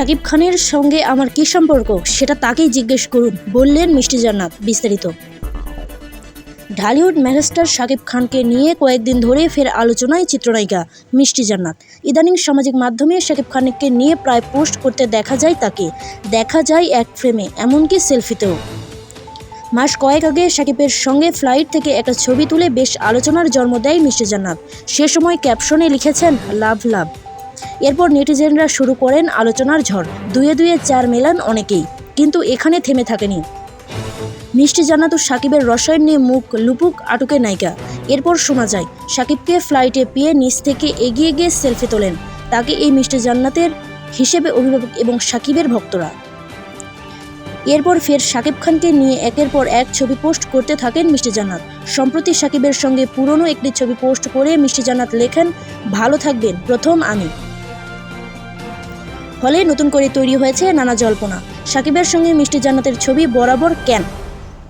শাকিব খানের সঙ্গে আমার কী সম্পর্ক সেটা তাকেই জিজ্ঞেস করুন, বললেন মিষ্টি জান্নাত, বিস্তারিত। ঢালিউড ম্যানেস্টার শাকিব খানকে নিয়ে কয়েকদিন ধরে ফের আলোচনায় চিত্রনায়িকা মিষ্টি জান্নাত। ইদানিং সামাজিক মাধ্যমে শাকিব খানকে নিয়ে প্রায় পোস্ট করতে দেখা যায় তাকে, দেখা যায় এক ফ্রেমে, এমনকি সেলফিতেও। মাস কয়েক আগে সাকিবের সঙ্গে ফ্লাইট থেকে একটা ছবি তুলে বেশ আলোচনার জন্ম দেয় মিষ্টি জান্নাত। সে সময় ক্যাপশনে লিখেছেন, লাভ লাভ। এরপর নেটিজেনরা শুরু করেন আলোচনার ঝড়। দুয়ে দুয়ে চার মেলান অনেকেই, কিন্তু এখানে থেমে থাকেনি। মিষ্টি জান্নাত ও সাকিবের রসায়ন নিয়ে মুখ লুপুক আটকে নায়িকা। এরপর শোনা যায়, সাকিবকে ফ্লাইটে পেয়ে নিচ থেকে এগিয়ে গিয়ে সেলফি তোলেন। তাকে এই মিষ্টি জান্নাতের হিসেবে অভিভাবক এবং সাকিবের ভক্তরা। এরপর ফের সাকিব খানকে নিয়ে একের পর এক ছবি পোস্ট করতে থাকেন মিষ্টি জান্নাত। সম্প্রতি সাকিবের সঙ্গে পুরনো একটি ছবি পোস্ট করে মিষ্টি জান্নাত লেখেন, ভালো থাকবেন, প্রথম আমি। ফলে নতুন করে তৈরি হয়েছে নানা জল্পনা। সাকিবের সঙ্গে মিষ্টি জান্নাতের ছবি বরাবর কেন?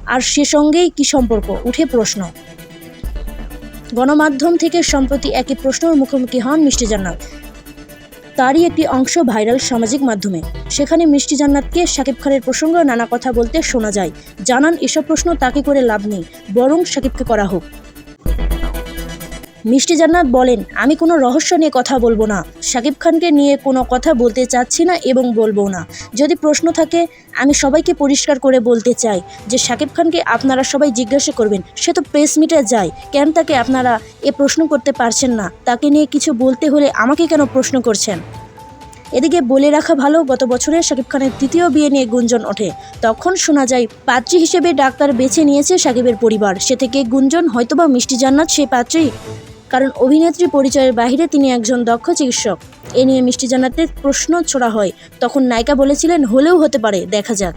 আর সে সঙ্গেই কি সম্পর্ক? উঠে প্রশ্ন। গণমাধ্যম থেকে সম্প্রতি একই প্রশ্নের মুখোমুখি হন মিষ্টি জান্নাত। তারই একটি অংশ ভাইরাল সামাজিক মাধ্যমে। সেখানে মিষ্টি জান্নাতকে শাকিব খানের প্রসঙ্গ নানা কথা বলতে শোনা যায়। জানান, এসব প্রশ্ন তাকে করে লাভ নেই, বরং শাকিবকে করা হোক। মিষ্টি জান্নাত বলেন, আমি কোনো রহস্য নিয়ে কথা বলব না। শাকিব খানকে নিয়ে কোনো কথা বলতে চাচ্ছি না এবং বলব না। যদি প্রশ্ন থাকে, আমি সবাইকে পরিষ্কার করে বলতে চাই যে শাকিব খানকে আপনারা সবাই জিজ্ঞাসা করবেন। সে তো প্রেস মিটে যায়। কেন তাকে আপনারা এ প্রশ্ন করতে পারছেন না? তাকে নিয়ে কিছু বলতে হলে আমাকে কেন প্রশ্ন করছেন? এদিকে বলে রাখা ভালো, গত বছরে শাকিব খানের তৃতীয় বিয়ে নিয়ে গুঞ্জন ওঠে। তখন শোনা যায়, পাত্রী হিসেবে ডাক্তার বেছে নিয়েছে সাকিবের পরিবার। সে থেকে গুঞ্জন, হয়তোবা মিষ্টি জান্নাত সেই পাত্রী কারণ অভিনেত্রী পরিচয়ের বাহিরে তিনি একজন দক্ষ চিকিৎসক। এ নিয়ে মিষ্টি জানাতে প্রশ্ন ছোড়া হয়। তখন নায়িকা বলেছিলেন, হলেও হতে পারে, দেখা যাক।